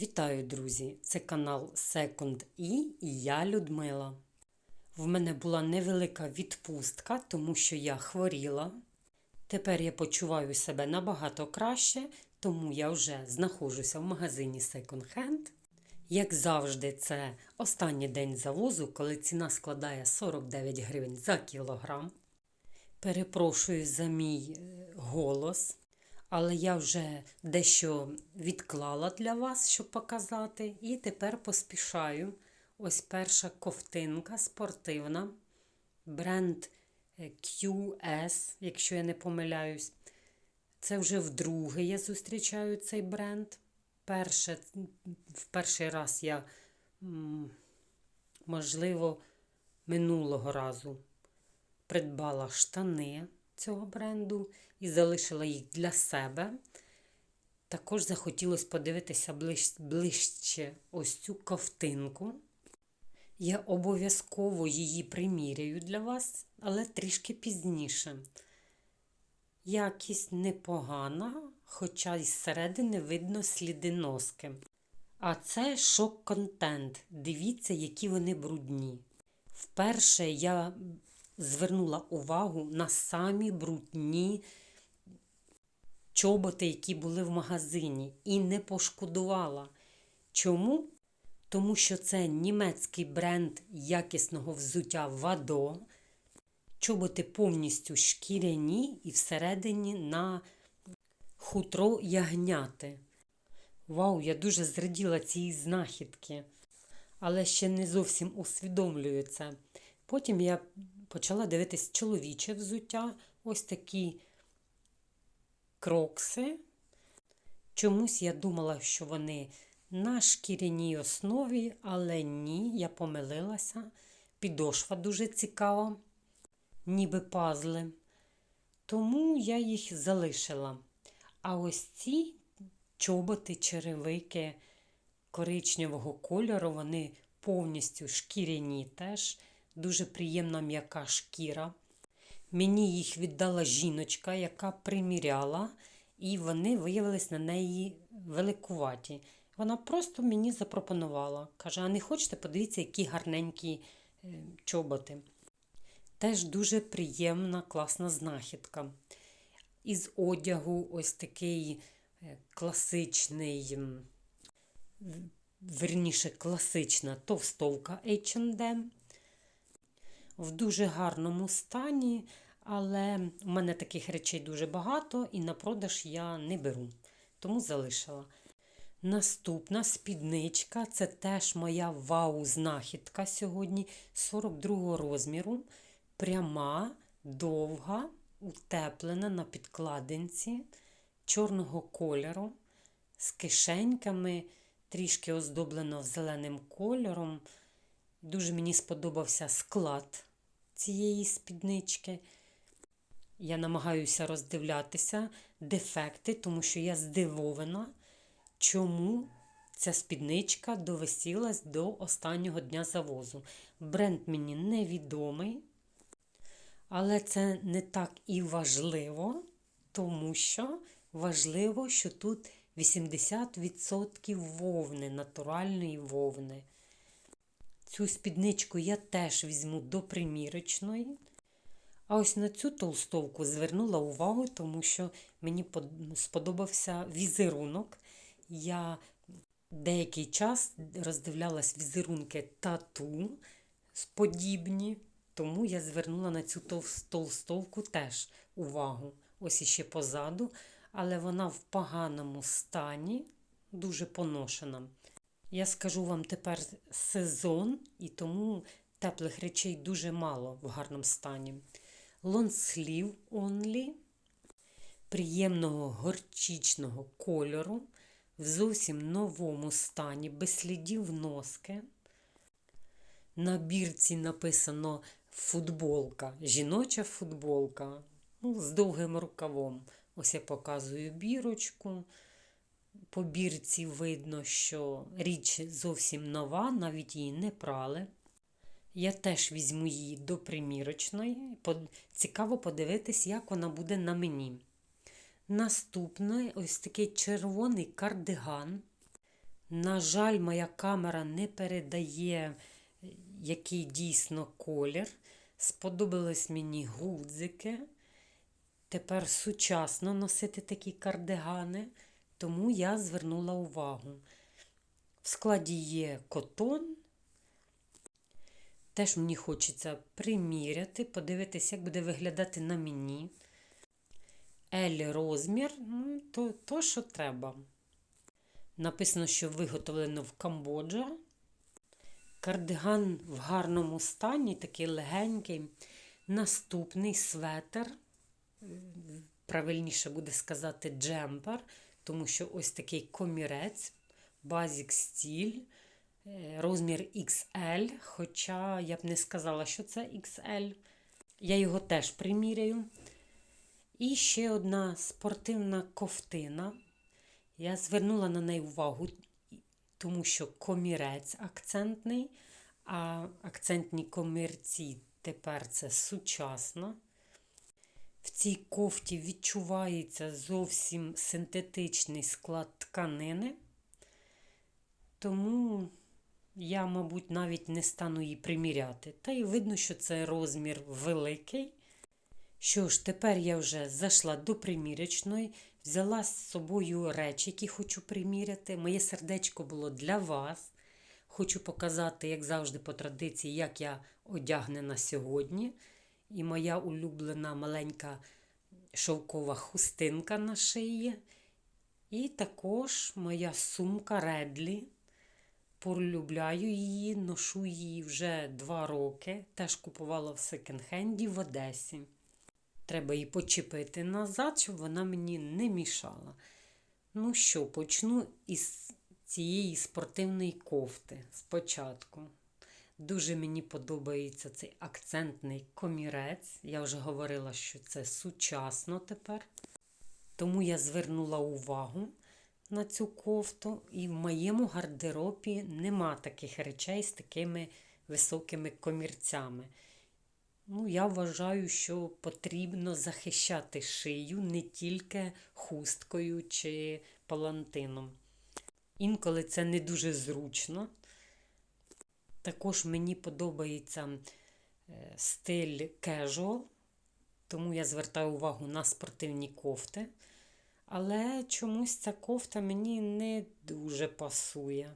Вітаю, друзі! Це канал Second E і я Людмила. В мене була невелика відпустка, тому що я хворіла. Тепер я почуваю себе набагато краще, тому я вже знаходжуся в магазині Second Hand. Як завжди, це останній день завозу, коли ціна складає 49 гривень за кілограм. Перепрошую за мій е, голос. Але я вже дещо відклала для вас, щоб показати. І тепер поспішаю. Ось перша ковтинка спортивна. Бренд е, QS, якщо я не помиляюсь. Це вже вдруге я зустрічаю цей бренд. Перше, В перший раз я, можливо, минулого разу придбала штани цього бренду і залишила їх для себе. Також захотілося подивитися ближче ось цю ковтинку. Я обов'язково її приміряю для вас, але трішки пізніше. Якість непогана, хоча із середини видно сліди носки. А це шок-контент. Дивіться, які вони брудні. Вперше я звернула увагу на самі брудні чоботи, які були в магазині, і не пошкодувала. Чому? Тому що це німецький бренд якісного взуття Вадо. Чоботи повністю шкіряні і всередині на хутро ягняти. Вау, я дуже зраділа цій знахідки, але ще не зовсім усвідомлюю це. Потім я почала дивитись чоловіче взуття, ось такі крокси. Чомусь я думала, що вони на шкіряній основі, але ні, я помилилася. Підошва дуже цікава, ніби пазли. Тому я їх залишила. А ось ці чоботи, черевики коричневого кольору, вони повністю шкіряні теж, дуже приємна м'яка шкіра. Мені їх віддала жіночка, яка приміряла, і вони виявились на неї великуваті. Вона просто мені запропонувала. Каже: а не хочете, подивіться, які гарненькі е, чоботи. Теж дуже приємна, класна знахідка. Із одягу ось такий е, класичний, верніше, класична товстовка H&M в дуже гарному стані, але в мене таких речей дуже багато і на продаж я не беру, тому залишила. Наступна спідничка це теж моя вау-знахідка сьогодні 42 розміру. Пряма, довга, утеплена на підкладинці чорного кольору, з кишеньками, трішки оздоблено зеленим кольором. Дуже мені сподобався склад цієї спіднички. Я намагаюся роздивлятися дефекти, тому що я здивована, чому ця спідничка довисілась до останнього дня завозу. Бренд мені невідомий, але це не так і важливо, тому що важливо, що тут 80% вовни, натуральної вовни. Цю спідничку я теж візьму до примірочної. А ось на цю толстовку звернула увагу, тому що мені сподобався візерунок. Я деякий час роздивлялась візерунки тату подібні, тому я звернула на цю толстовку теж увагу. Ось іще позаду, але вона в поганому стані, дуже поношена. Я скажу вам тепер сезон, і тому теплих речей дуже мало в гарному стані. Лонслів only, приємного горчичного кольору, в зовсім новому стані, без слідів носки. На бірці написано футболка, жіноча футболка ну, з довгим рукавом. Ось я показую бірочку. По бірці видно, що річ зовсім нова, навіть її не прали. Я теж візьму її до примірочної. Цікаво подивитись, як вона буде на мені. Наступний ось такий червоний кардиган. На жаль, моя камера не передає, е, який дійсно колір. Сподобались мені гудзики. Тепер сучасно носити такі кардигани, тому я звернула увагу. В складі є котон. Теж мені хочеться приміряти, подивитися, як буде виглядати на мені. L розмір, ну, то, то що треба. Написано, що виготовлено в Камбоджа. Кардиган в гарному стані, такий легенький. Наступний светр, правильніше буде сказати, джемпер, тому що ось такий комірець, базік стіль, е, розмір XL, хоча я б не сказала, що це XL. Я його теж приміряю. І ще одна спортивна ковтина. Я звернула на неї увагу, тому що комірець акцентний, а акцентні комірці тепер це сучасно. В цій кофті відчувається зовсім синтетичний склад тканини, тому я, мабуть, навіть не стану її приміряти. Та й видно, що це розмір великий. Що ж, тепер я вже зайшла до примірячної, взяла з собою речі, які хочу приміряти. Моє сердечко було для вас. Хочу показати, як завжди, по традиції, як я одягнена сьогодні. І моя улюблена маленька шовкова хустинка на шиї. І також моя сумка Редлі. Полюбляю її, ношу її вже два роки. Теж купувала в секонд-хенді в Одесі. Треба її почепити назад, щоб вона мені не мішала. Ну що, почну із цієї спортивної кофти спочатку. Дуже мені подобається цей акцентний комірець. Я вже говорила, що це сучасно тепер. Тому я звернула увагу на цю кофту, і в моєму гардеробі нема таких речей з такими високими комірцями. Ну, я вважаю, що потрібно захищати шию не тільки хусткою чи палантином. Інколи це не дуже зручно. Також мені подобається е, стиль casual, тому я звертаю увагу на спортивні кофти. Але чомусь ця кофта мені не дуже пасує.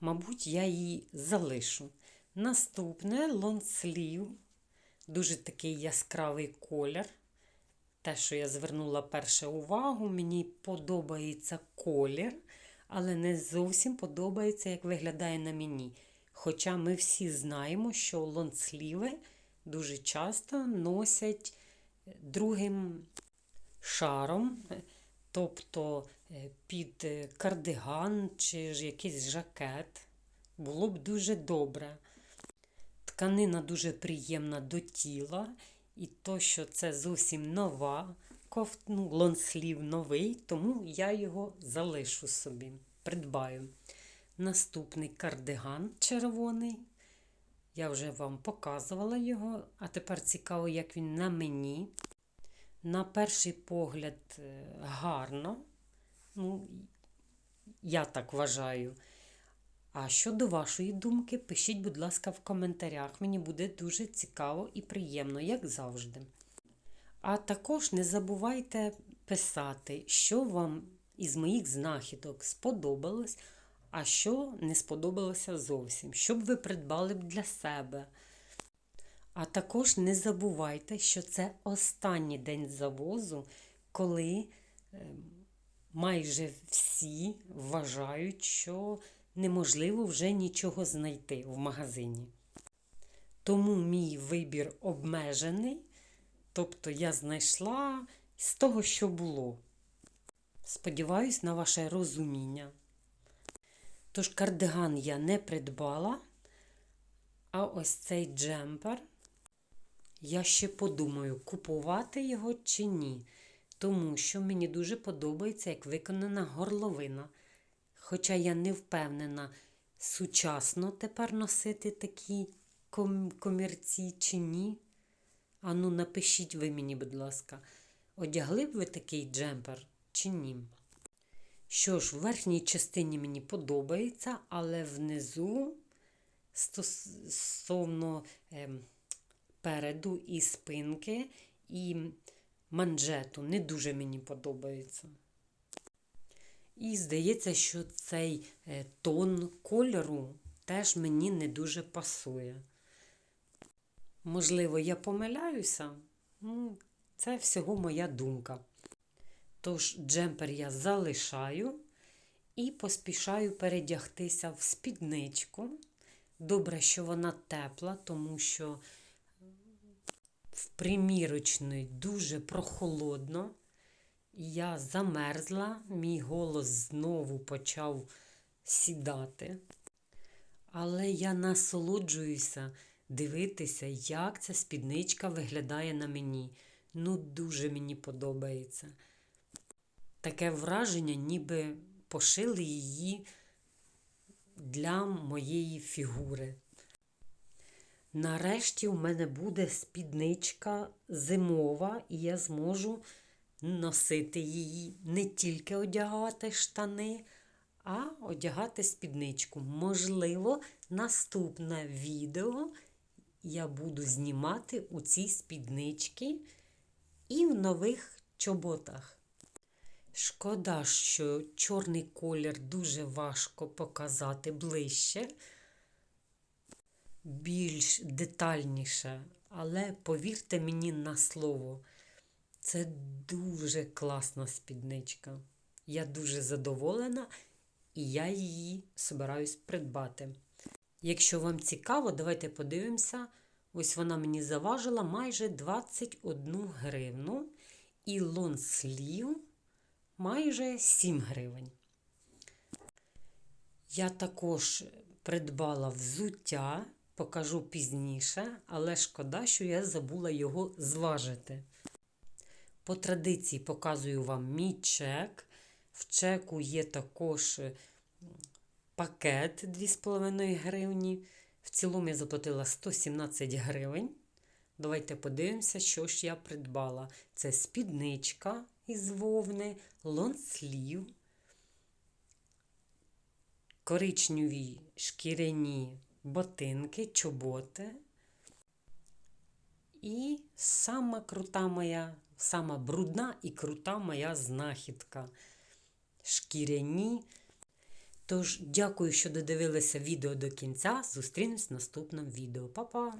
Мабуть, я її залишу. Наступне лонслів, дуже такий яскравий колір. Те, що я звернула перше увагу, мені подобається колір, але не зовсім подобається, як виглядає на мені. Хоча ми всі знаємо, що лонсліви дуже часто носять другим шаром, тобто е, під кардиган чи ж якийсь жакет. Було б дуже добре. Тканина дуже приємна до тіла, і то, що це зовсім нова кофт, ну, лонслів новий, тому я його залишу собі, придбаю. Наступний кардиган червоний. Я вже вам показувала його, а тепер цікаво, як він на мені. На перший погляд, е, гарно. Ну, Я так вважаю. А щодо вашої думки, пишіть, будь ласка, в коментарях. Мені буде дуже цікаво і приємно, як завжди. А також не забувайте писати, що вам із моїх знахідок сподобалось, а що не сподобалося зовсім, щоб ви придбали б для себе. А також не забувайте, що це останній день завозу, коли ем, майже всі вважають, що неможливо вже нічого знайти в магазині. Тому мій вибір обмежений, тобто я знайшла з того, що було. Сподіваюсь на ваше розуміння. Тож кардиган я не придбала, а ось цей джемпер. Я ще подумаю, купувати його чи ні, тому що мені дуже подобається, як виконана горловина. Хоча я не впевнена, сучасно тепер носити такі комірці чи ні. Ану, напишіть ви мені, будь ласка, одягли б ви такий джемпер чи ні? Що ж, в верхній частині мені подобається, але внизу стосовно ем, переду і спинки, і манжету не дуже мені подобається. І здається, що цей е, тон кольору теж мені не дуже пасує. Можливо, я помиляюся, Ну, це всього моя думка. Тож, джемпер я залишаю і поспішаю передягтися в спідничку. Добре, що вона тепла, тому що в примірочної дуже прохолодно. Я замерзла, мій голос знову почав сідати. Але я насолоджуюся дивитися, як ця спідничка виглядає на мені. Ну, дуже мені подобається. Таке враження, ніби пошили її для моєї фігури. Нарешті у мене буде спідничка зимова, і я зможу носити її, не тільки одягати штани, а одягати спідничку. Можливо, наступне відео я буду знімати у цій спідничці і в нових чоботах. Шкода, що чорний колір дуже важко показати ближче, більш детальніше, але повірте мені на слово, це дуже класна спідничка. Я дуже задоволена і я її збираюсь придбати. Якщо вам цікаво, давайте подивимося. Ось вона мені заважила майже 21 гривну. І лонслів майже 7 гривень. Я також придбала взуття, покажу пізніше, але шкода, що я забула його зважити. По традиції показую вам мій чек. В чеку є також пакет 2,5 гривні. В цілому я заплатила 117 гривень. Давайте подивимося, що ж я придбала. Це спідничка із вовни, лонслів, коричневі шкіряні ботинки, чоботи. І сама крута моя, сама брудна і крута моя знахідка. Шкіряні. Тож, дякую, що додивилися відео до кінця. Зустрінемось в наступному відео. Па-па!